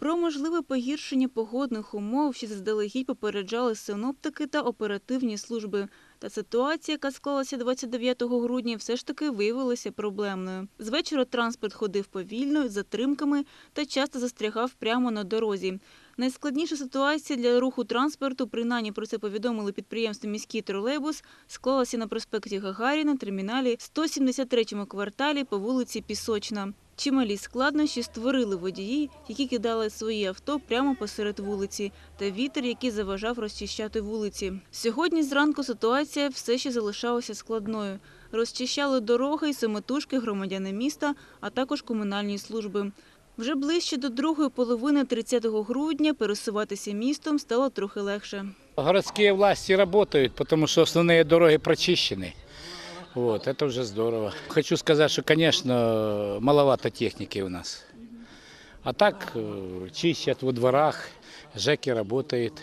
Про можливе погіршення погодних умов ще заздалегідь попереджали синоптики та оперативні служби. Та ситуація, яка склалася 29 грудня, все ж таки виявилася проблемною. З вечора транспорт ходив повільно, з затримками та часто застрягав прямо на дорозі. Найскладніша ситуація для руху транспорту, принаймні про це повідомили підприємство «Міський тролейбус», склалася на проспекті Гагаріна, терміналі 173-му кварталі по вулиці Пісочна. Чималі складнощі створили водії, які кидали свої авто прямо посеред вулиці, та вітер, який заважав розчищати вулиці. Сьогодні зранку ситуація все ще залишалася складною. Розчищали дороги й самотужки громадяни міста, а також комунальні служби. Вже ближче до другої половини 30 грудня пересуватися містом стало трохи легше. Городские власти работают, потому что основные дороги прочищены. Вот, это уже здорово. Хочу сказать, что, конечно, маловато техники у нас. А так э, чистят во дворах, ЖЭКи работает.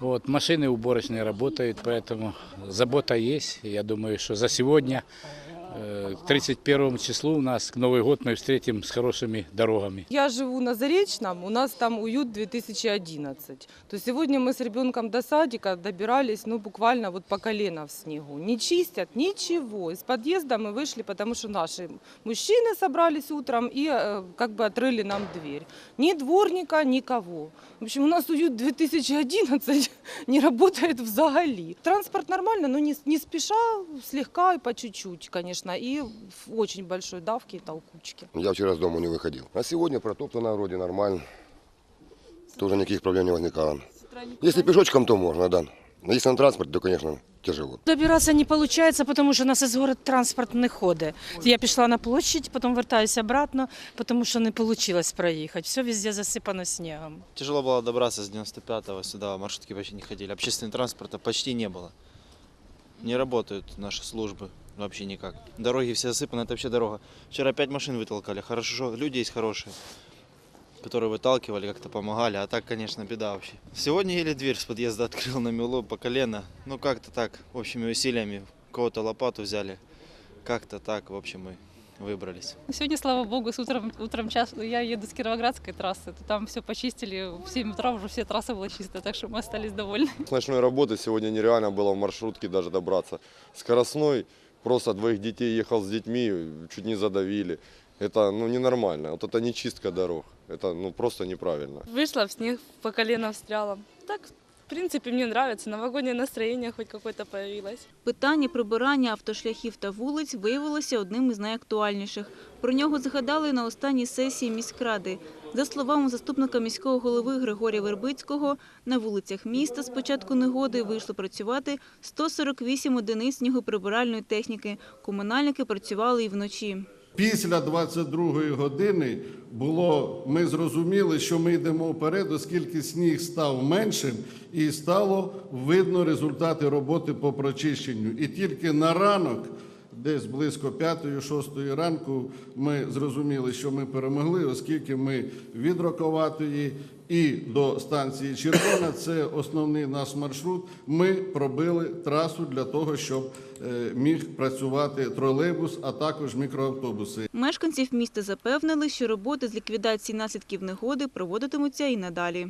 Вот, машины уборочные работают, поэтому забота есть. Я думаю, что за сегодня, э, к 31 числу у нас Новый год мы встретим с хорошими дорогами. Я живу на Заречном, у нас там уют 2011. То сегодня мы с ребенком до садика добирались, ну, буквально вот по колено в снегу. Не чистят ничего. Из подъезда мы вышли, потому что наши мужчины собрались утром и э, как бы открыли нам дверь. Ни дворника, никого. В общем, у нас уют 2011 не работает взагалі. Транспорт нормально, но не, не спеша, слегка и по чуть-чуть, конечно, и в очень большой давке и толкучке. Я вчера с дома не выходил. А сегодня протоптано вроде нормально. Тоже никаких проблем не возникало. Если пешочком, то можно, да. Но если на транспорте, то, конечно, тяжело. Добиратися не виходить, тому що у нас із город транспорт не ходить. Я пішла на площадь, потім вертаюся обратно, тому що не вийшло проїхати. Все везде засипано снігом. Тяжело было добраться с 95-го сюда, маршрутки почти не ходили. Общественного транспорта почти не было. Не работают наши службы вообще никак. Дороги все засыпаны, это вообще дорога. Вчера пять машин вытолкали. Хорошо, люди есть хорошие, которые выталкивали, как-то помогали. А так, конечно, беда вообще. Сегодня еле дверь с подъезда открыл на мело по колено. Ну, как-то так, общими усилиями. Кого-то лопату взяли. Как-то так, в общем, мы выбрались. Сегодня, слава богу, с утром, утром час я еду с Кировоградской трассы, то там все почистили, в 7 утра уже все трассы была чистая, так что мы остались довольны. С ночной работы сегодня нереально было в маршрутке даже добраться. Скоростной, просто двоих детей ехал с детьми, чуть не задавили. Это ну, ненормально. Вот это не чистка дорог. Это ну, просто неправильно. Вышла в снег, по колено встряла. Так, в принципе, мне нравится. Новогоднее настроение хоть какое-то появилось. Питання прибирання автошляхів та вулиць виявилося одним із найактуальніших. Про нього згадали на останній сесії міськради. За словами заступника міського голови Григорія Вербицького, на вулицях міста з початку негоди вийшло працювати 148 одиниць снігоприбиральної техніки. Комунальники працювали і вночі. Після 22-ї години було, ми зрозуміли, що ми йдемо вперед, оскільки сніг став меншим і стало видно результати роботи по прочищенню. І тільки на ранок, десь близько 5-6 ранку, ми зрозуміли, що ми перемогли, оскільки ми від Роковатої і до станції Червона, це основний наш маршрут, ми пробили трасу для того, щоб е, міг працювати тролейбус, а також мікроавтобуси. Мешканців міста запевнили, що роботи з ліквідації наслідків негоди проводитимуться і надалі.